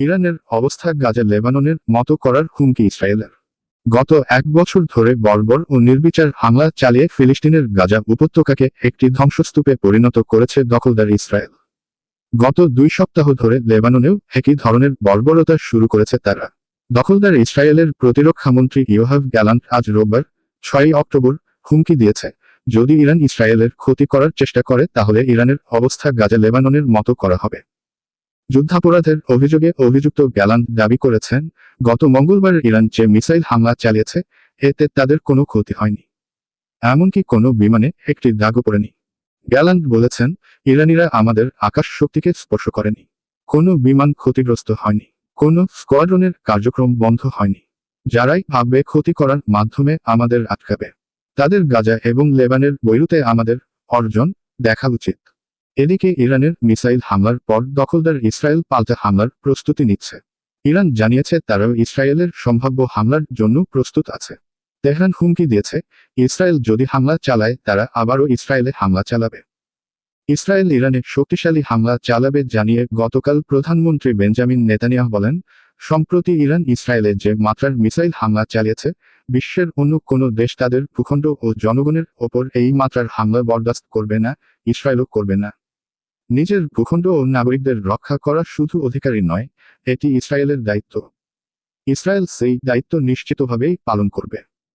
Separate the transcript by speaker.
Speaker 1: ইরানের অবস্থা গাজা লেবাননের মতো করার হুমকি ইসরায়েলের। গত এক বছর ধরে বর্বর ও নির্বিচার হামলা চালিয়ে ফিলিস্তিনের গাজা উপত্যকাকে একটি ধ্বংসস্তূপে পরিণত করেছে দখলদার ইসরায়েল। গত দুই সপ্তাহ ধরে লেবাননেও একই ধরনের বর্বরতা শুরু করেছে তারা। দখলদার ইসরায়েলের প্রতিরক্ষামন্ত্রী ইয়োহাভ গ্যালান্ট আজ রোববার, ছয়ই অক্টোবর, হুমকি দিয়েছে, যদি ইরান ইসরায়েলের ক্ষতি করার চেষ্টা করে, তাহলে ইরানের অবস্থা গাজা লেবাননের মতো করা হবে। যুদ্ধাপরাধের অভিযোগে অভিযুক্ত গ্যালান দাবি করেছেন, গত মঙ্গলবার ইরান যে মিসাইল হামলা চালিয়েছে, এতে তাদের কোনো ক্ষতি হয়নি। এমনকি কোনো বিমানে একটি দাগও পড়েনি। গ্যালান্ট বলেছেন, ইরানিরা আমাদের আকাশ শক্তিকে স্পর্শ করেনি। কোনো বিমান ক্ষতিগ্রস্ত হয়নি। কোনো স্কোয়াড্রনের কার্যক্রম বন্ধ হয়নি। যারাই ভাববে ক্ষতি করার মাধ্যমে আমাদের আটকাবে। তাদের গাজা এবং লেবানের বৈরুতে আমাদের অর্জন দেখা উচিত। এদিকে ইরানের মিসাইল হামলার পর দখলদার ইসরায়েল পাল্টা হামলার প্রস্তুতি নিচ্ছে। ইরান জানিয়েছে তারাও ইসরায়েলের সম্ভাব্য হামলার জন্য প্রস্তুত আছে। তেহরান হুমকি দিয়েছে, ইসরায়েল যদি হামলা চালায়, তারা আবারও ইসরায়েলে হামলা চালাবে। ইসরায়েল ইরানে শক্তিশালী হামলা চালাবে জানিয়ে গতকাল প্রধানমন্ত্রী বেঞ্জামিন নেতানিয়াহ বলেন, সম্প্রতি ইরান ইসরায়েলে যে মাত্রার মিসাইল হামলা চালিয়েছে, বিশ্বের অন্য কোনো দেশ তাদের ভূখণ্ড ও জনগণের ওপর এই মাত্রার হামলা বরদাস্ত করবে না, ইসরায়েলও করবে না। নিজের ভূখণ্ড ও নাগরিকদের রক্ষা করা শুধু অধিকারী নয়, এটি ইসরায়েলের দায়িত্ব। ইসরায়েল সেই দায়িত্ব নিশ্চিতভাবেই পালন করবে।